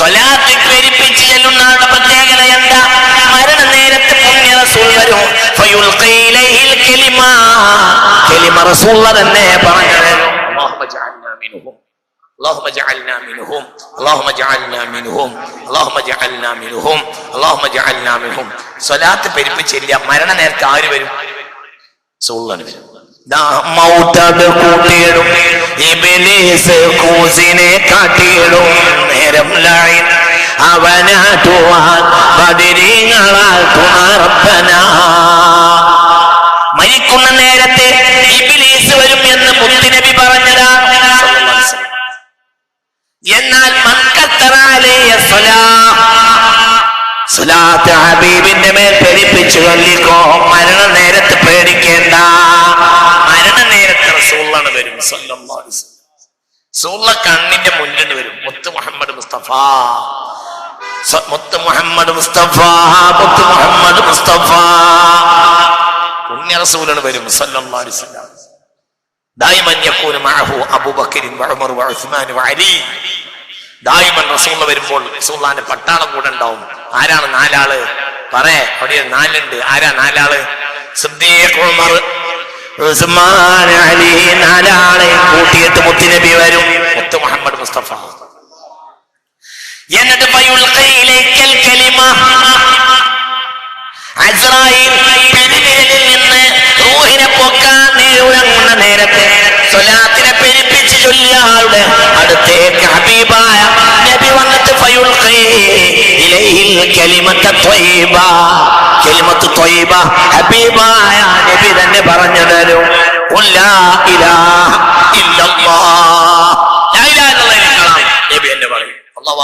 സ്വലാത്ത് പെരിപ്പിച്ച് ചെല്ലുന്ന ആളുടെ പ്രത്യേകത എന്താ മരണ നേരത്ത് പുണ്യ റസൂൽ വരും ഫയുൽഖി ഇലൈഹിൽ കലിമ കലിമ റസൂൽ തന്നെ പറഞ്ഞു തരും അല്ലാഹുമ്മ ജഅൽനാ മിൻഹും اللهم اجعلنا منهم اللهم اجعلنا منهم اللهم اجعلنا منهم اللهم اجعلنا منهم സ്വലാത്ത് പെരുപ്പിച്ചില്ല മരണ നേരത്തെ ആര് വരും സൂള്ളന് വരും ദാ മൗത്തത് കൂട്ടിയിടും ഇബ്ലീസ് കൂസിനെ കാട്ടിയിടും നേരം ലൈൻ അവനാട്ടുവാൻ ബദിരീങ്ങളാൽ തുണർപ്പന മരിക്കുന്ന നേരത്തെ ഇബ്ലീസ് വരും എന്ന് മുത്തുനബി പറഞ്ഞതാണ്. എന്നാൽ ഹബീബിന്റെ മേൽ പെരിപ്പിച്ചു കൊല്ലിക്കോ മരണ നേരത്ത് പേടിക്കേണ്ട. മരണ നേരത്ത് റസൂള്ളാണ് വരും. വസല്ലം. റസൂള്ള കണ്ണിന്റെ മുന്നിൽ വരും. മുത്ത് മുഹമ്മദ് മുസ്തഫ. മുത്ത് മുഹമ്മദ് മുസ്തഫ മുത്ത് മുഹമ്മദ് മുസ്തഫ. പുണ്യ റസൂലാണ് വരും. സല്ലല്ലാഹു അലൈഹി ദായിമൻ യകൂന മഅഹു അബൂബക്കറിൻ വഉമർ വഉസ്മാൻ വഅലി ദായിമൻ റസൂൽ വരുമ്പോൾ റസൂലുള്ളാന്റെ പട്ടാളം കൂടെ ഉണ്ടാവും. ആരാണ് നാലാൾ? പറേ അവിടെ നാലുണ്ട്. ആരാ നാലാൾ? സിദ്ദീഖ് ഉമർ. ഉസ്മാൻ അലി നാലാളെ കൂട്ടിയിട്ട് മുത്തുനബി വരും. മുത്ത് മുഹമ്മദ് മുസ്തഫ. നിന്ന് റൂഹിനെ നേരത്തെ സ്വലാത്തിനെ അടുത്തേക്ക് ഹബീബായ നബി വന്നിട്ട് ഫയുൽ ഇലൈഹിൽ കലിമത്ത ത്വയ്ബ ത്വയ്ബ ഹബീബായ നബി തന്നെ പറഞ്ഞു തരും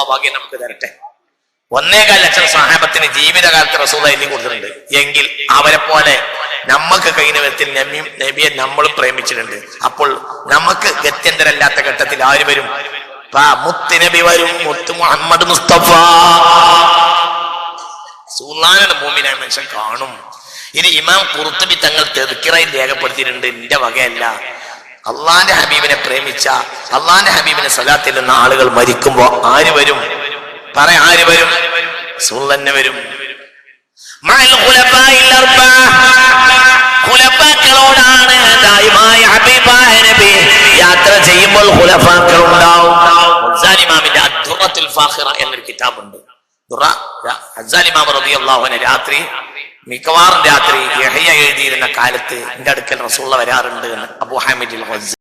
ഭാഗ്യം നമുക്ക് തരട്ടെ. ഒന്നേകാൽ ലക്ഷം സഹാബത്തിന് ജീവിതകാലത്ത് റസൂല എഴുതി കൊടുത്തിട്ടുണ്ട്. എങ്കിൽ അവരെ പോലെ നമുക്ക് കഴിഞ്ഞ വിധത്തിൽ നബിയും നബിയെ നമ്മൾ പ്രേമിച്ചിട്ടുണ്ട്. അപ്പോൾ നമുക്ക് ഗത്യന്തരല്ലാത്ത ഘട്ടത്തിൽ ആര് വരും? മുത്ത് നബി വരും. മുത്ത് മുഹമ്മദ് മുസ്തഫ. സുൽത്താനാണ് മനുഷ്യൻ കാണും. ഇനി ഇമാം കുറുത്തുബി തങ്ങൾ തെതുക്കിറയിൽ രേഖപ്പെടുത്തിയിട്ടുണ്ട് എന്റെ വകയല്ല. അള്ളാന്റെ ഹബീബിനെ പ്രേമിച്ച അള്ളാന്റെ ഹബീബിനെ സലാത്തില്ലെന്ന ആളുകൾ മരിക്കുമ്പോ ആര് വരും? പറ ആര് വരും? റസൂൽ തന്നെ വരും. ഖുലഫാക്കളോടാണ് ഹബീബായ നബി യാത്ര ചെയ്യുമ്പോൾ ഖുലഫാക്കൾ ഉണ്ടാവും എന്നൊരു കിതാബുണ്ട്. രാത്രി മിക്കവാറും രാത്രി എഴുതിയിരുന്ന കാലത്ത് എന്റെ അടുക്കൽ റസൂള്ള വരാറുണ്ട് എന്ന് അബൂ ഹസ്സ